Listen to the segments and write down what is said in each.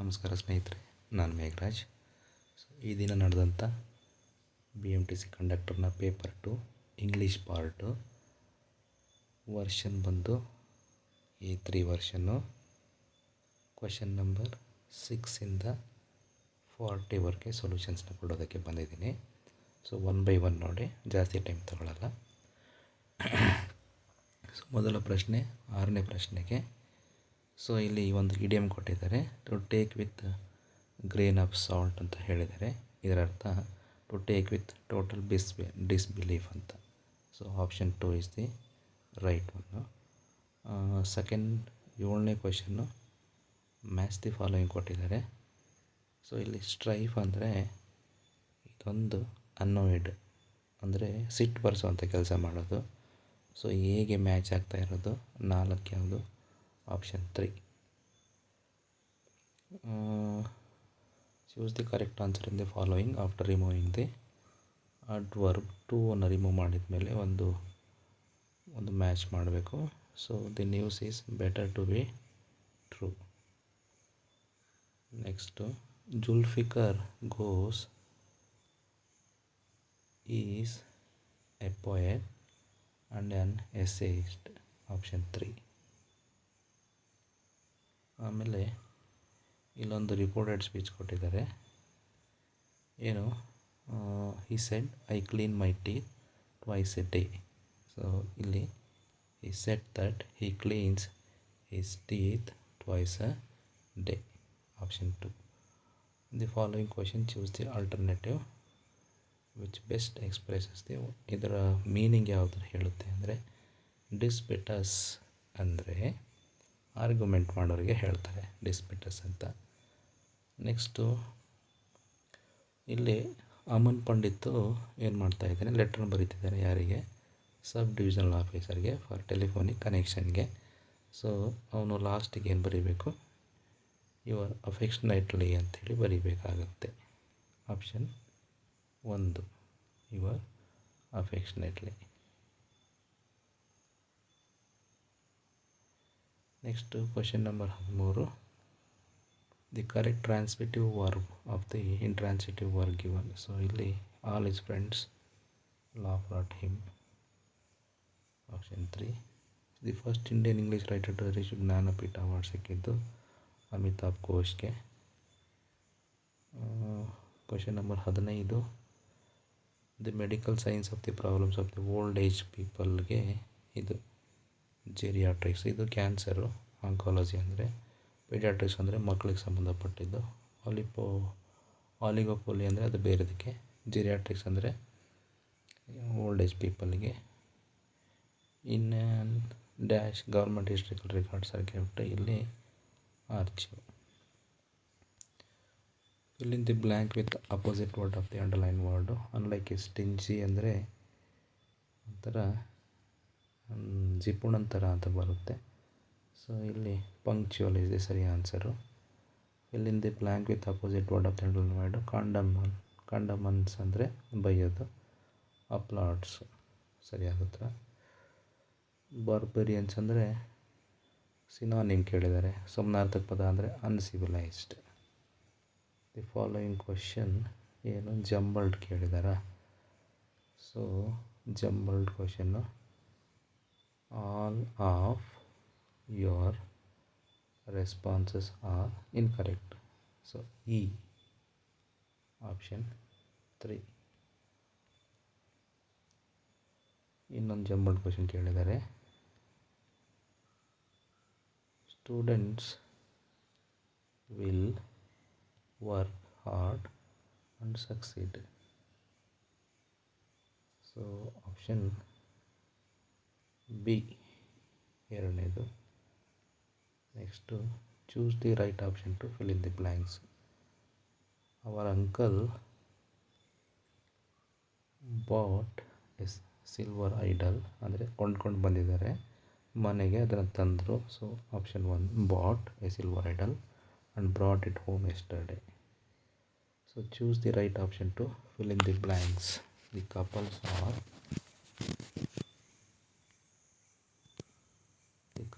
ನಮಸ್ಕಾರ ಸ್ನೇಹಿತರೆ, ನಾನು ಮೇಘರಾಜ್. ಸೊ ಈ ದಿನ ನಡೆದಂಥ ಬಿ ಎಂ ಟಿ ಸಿ ಕಂಡಕ್ಟರ್ನ paper two English part version ಬಂದು ಎ ತ್ರೀ ವರ್ಷನ್ನು ಕ್ವಶನ್ ನಂಬರ್ ಸಿಕ್ಸಿಂದ ಫಾರ್ಟಿವರೆಗೆ ಸೊಲ್ಯೂಷನ್ಸ್ನ ಕೊಡೋದಕ್ಕೆ ಬಂದಿದ್ದೀನಿ. ಸೊ ಒನ್ ಬೈ ಒನ್ ನೋಡಿ, ಜಾಸ್ತಿ ಟೈಮ್ ತಗೊಳ್ಳಲ್ಲ ಸೊ ಮೊದಲ ಪ್ರಶ್ನೆ, ಆರನೇ ಪ್ರಶ್ನೆಗೆ ಸೊ ಇಲ್ಲಿ ಒಂದು ಇಡಿಯಮ್ ಕೊಟ್ಟಿದ್ದಾರೆ. To take with grain of salt ಅಂತ ಹೇಳಿದ್ದಾರೆ. ಇದರ ಅರ್ಥ ಟು ಟೇಕ್ ವಿತ್ ಟೋಟಲ್ ಬಿಸ್ ಡಿಸ್ಬಿಲೀಫ್ ಅಂತ so option two is the right one second ಏಳನೇ ಕ್ವಶನ್ನು ಮ್ಯಾಚ್ ದಿ ಫಾಲೋಯಿಂಗ್ ಕೊಟ್ಟಿದ್ದಾರೆ. ಸೊ ಇಲ್ಲಿ ಸ್ಟ್ರೈಫ್ ಅಂದರೆ ಇದೊಂದು ಅನ್ನೋಯ್ಡ್ ಅಂದರೆ ಸಿಟ್ಟು ಅಂತ ಕೆಲಸ ಮಾಡೋದು. ಸೊ ಹೇಗೆ ಮ್ಯಾಚ್ ಆಗ್ತಾ ಇರೋದು, ನಾಲ್ಕು ಯಾವುದು? Option three choose the correct answer in the following after removing the adverb too ಅನ್ನು ರಿಮೂವ್ ಮಾಡಿದ ಮೇಲೆ ಒಂದು ಒಂದು ಮ್ಯಾಚ್ ಮಾಡಬೇಕು. So the news is better to be true next Zulfikar Ghose is a poet and an essayist option three ಆಮೇಲೆ ಇಲ್ಲೊಂದು reported speech ಕೊಟ್ಟಿದ್ದಾರೆ. ಏನು? He said I clean my teeth twice a day so ಇಲ್ಲಿ ಈ said that he cleans his teeth twice a day option two the following question choose the alternative which best expresses the ಇದರ meaning ಯಾವುದು ಹೇಳುತ್ತೆ ಅಂದರೆ ಡಿಸ್ಬಿಟಸ್ ಅಂದರೆ argument ಮಾಡೋರಿಗೆ ಹೇಳ್ತಾರೆ ಡಿಸ್ಪಿಟಸ್ ಅಂತ. ನೆಕ್ಸ್ಟು ಇಲ್ಲಿ ಅಮನ್ ಪಂಡಿತ್ತು ಏನು ಮಾಡ್ತಾ ಇದ್ದಾನೆ ಲೆಟ್ರ್ ಬರೀತಿದ್ದಾನೆ ಯಾರಿಗೆ? ಸಬ್ ಡಿವಿಷನಲ್ ಆಫೀಸರ್ಗೆ ಫಾರ್ ಟೆಲಿಫೋನಿಕ್ ಕನೆಕ್ಷನ್ಗೆ ಸೊ ಅವನು ಲಾಸ್ಟಿಗೆ ಏನು ಬರೀಬೇಕು? ಯುವರ್ ಅಫೆಕ್ಷನೇಟ್ಲಿ ಅಂಥೇಳಿ ಬರೀಬೇಕಾಗುತ್ತೆ. ಆಪ್ಷನ್ ಒಂದು your affectionately next question number ಹದಿಮೂರು. The correct transitive verb of the intransitive verb given so ಇಲ್ಲಿ all his friends laugh not him option three the first Indian English writer to reach Jnanpith award ಸಿಕ್ಕಿದ್ದು ಅಮಿತಾಬ್ ಘೋಷ್ಗೆ question number ಹದಿನೈದು. The medical science of the problems of the old age ಪೀಪಲ್ಗೆ ಇದು. Geriatrics ಇದು cancer oncology ಅಂದರೆ paediatrics ಅಂದರೆ ಮಕ್ಕಳಿಗೆ ಸಂಬಂಧಪಟ್ಟಿದ್ದು. ಆಲಿಪೋ ಆಲಿಗೋಪೋಲಿ ಅಂದರೆ ಅದು ಬೇರೆದಕ್ಕೆ. ಜೀರಿಯಾಟ್ರಿಕ್ಸ್ ಅಂದರೆ ಓಲ್ಡ್ ಏಜ್ ಪೀಪಲ್ಗೆ ಇನ್ನು dash government historical records kept ಇಲ್ಲಿ ಆರ್ಚಿವ್ ಇಲ್ಲಿಂದ blank with opposite word of the underline word unlike is stingy ಅಂದರೆ ಒಂಥರ ಜಿಪುಣಂತರ ಅಂತ ಬರುತ್ತೆ. ಸೊ ಇಲ್ಲಿ ಪಂಕ್ಚುಯಲ್ ಇದೆ ಸರಿ ಆನ್ಸರು ಇಲ್ಲಿಂದ the blank with opposite word of word condemn condemns ಅಂದರೆ ಬೈಯೋದು. ಅಪ್ಲಾಟ್ಸ್ ಉತ್ತರ. ಬಾರ್ಬರಿಯನ್ಸ್ ಅಂದರೆ ಸಿನಾನಿಮ್ ಕೇಳಿದ್ದಾರೆ. ಸಮನಾರ್ಥಕ ಪದ ಅಂದರೆ ಅನ್ಸಿವಿಲೈಸ್ಡ್ ದಿ ಫಾಲೋಯಿಂಗ್ ಕ್ವಶನ್ ಏನು? Jumbled ಕೇಳಿದಾರ? So jumbled question all of your responses are incorrect so E option three ಇನ್ನೊಂದು ಜಂಬಲ್ಡ್ ಕ್ವಶನ್ ಕೇಳಿದ್ದಾರೆ students will work hard and succeed so option B ಎರಡನೇದು. Next choose the right option to fill in the blanks our uncle bought a silver idol ಅಂದರೆ ಕೊಂಡ್ಕೊಂಡು ಬಂದಿದ್ದಾರೆ. ಮನೆಗೆ ಅದನ್ನು ತಂದರು. So option one bought a silver idol and brought it home yesterday so choose the right option to fill in the blanks the couples are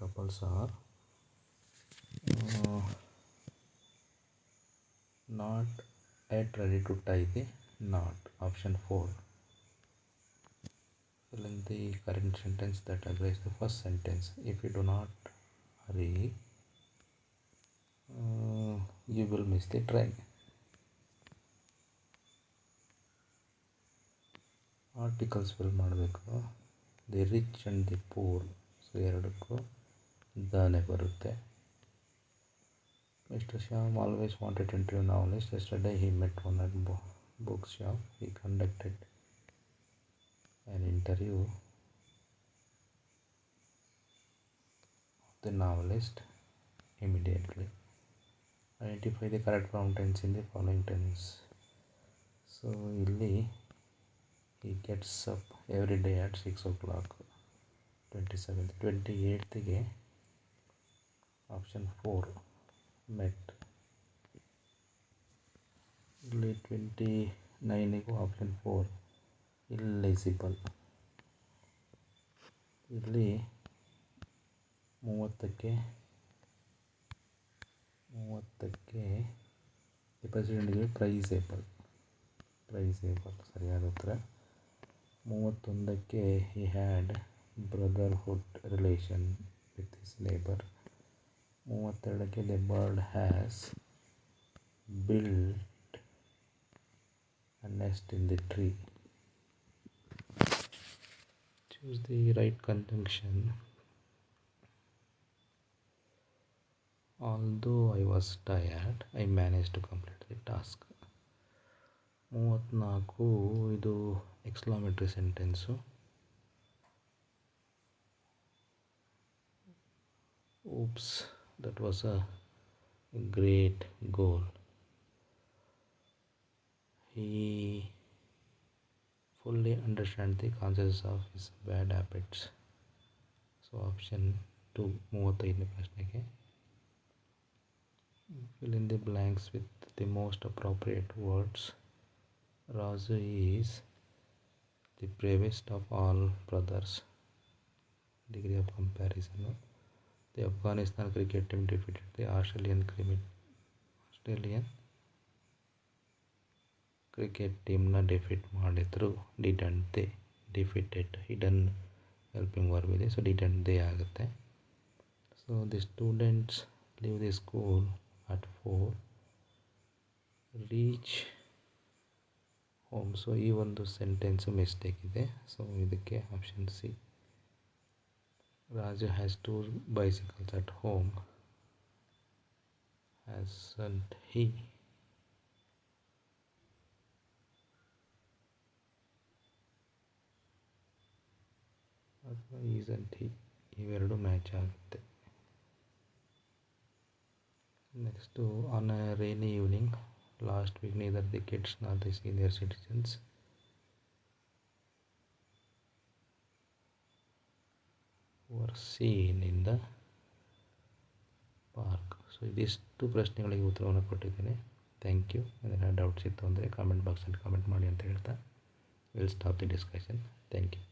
The couples are at ready to tie the knot. Option 4. Fill in the current sentence that agrees the first sentence. If you do not hurry, uh, you will miss the train. Articles fill ಮಾಡಬೇಕು the rich and the poor so ಎರಡಕ್ಕೂ ದಾನೆ ಬರುತ್ತೆ mister Shyam always wanted to interview novelist yesterday he met one at book shop he conducted an interview of the novelist immediately. Identify the correct form tense in the following tense. So, ಇಲ್ಲಿ he gets up every day at 6 o'clock. 27th, 28th ಗೆ option four ಮೆಟ್ ಇಲ್ಲಿ twenty ನೈನಿಗೂ option four ಇಲ್ಲಿಸಿಬಲ್ ಇಲ್ಲಿ ಮೂವತ್ತಕ್ಕೆ ಮೂವತ್ತಕ್ಕೆ ಈ ಪ್ರೆಸಿಡೆಂಟ್ಗೆ ಪ್ರೈಸೇಬಲ್ ಪ್ರೈಸೇಬಲ್ ಸರಿಯಾದ ಉತ್ತರ ಮೂವತ್ತೊಂದಕ್ಕೆ he had brotherhood relation with his neighbour ಮೂವತ್ತೆರಡಕ್ಕೆ the bird has built a nest in the tree. Choose the right conjunction. Although I was tired, I managed to complete the task. ಮೂವತ್ತ್ನಾಲ್ಕು ಇದು exclamatory sentence oops that was a great goal he fully understands the consequences of his bad habits so option two ಮೂವತ್ತೈದನೇ ಪ್ರಶ್ನೆಗೆ fill in the blanks with the most appropriate words Raju is the bravest of all brothers degree of comparison The Afghanistan cricket team defeated the Australian cricket Australian cricket ಟೀಮ್ನ defeat ಮಾಡಿದ್ರು. Didn't they defeated hidden helping verb ಇದೆ. So didn't they ಆಗುತ್ತೆ. So the students leave the school at four reach home so ಈ ಒಂದು sentence mistake ಇದೆ. So ಇದಕ್ಕೆ option C Raju has two bicycles at home hasn't he ಅಥವಾ isn't he ಇವೆರಡು match ಆಗುತ್ತೆ next on a rainy evening last week neither the kids not the senior citizens were seen in the park. So ಇದಿಷ್ಟು ಪ್ರಶ್ನೆಗಳಿಗೆ ಉತ್ತರವನ್ನು ಕೊಟ್ಟಿದ್ದೇನೆ. Thank you ಏನಾದರೂ doubts ಇತ್ತು ಅಂದರೆ ಕಾಮೆಂಟ್ ಬಾಕ್ಸಲ್ಲಿ ಕಾಮೆಂಟ್ ಮಾಡಿ ಅಂತ ಹೇಳ್ತಾ will stop the discussion thank you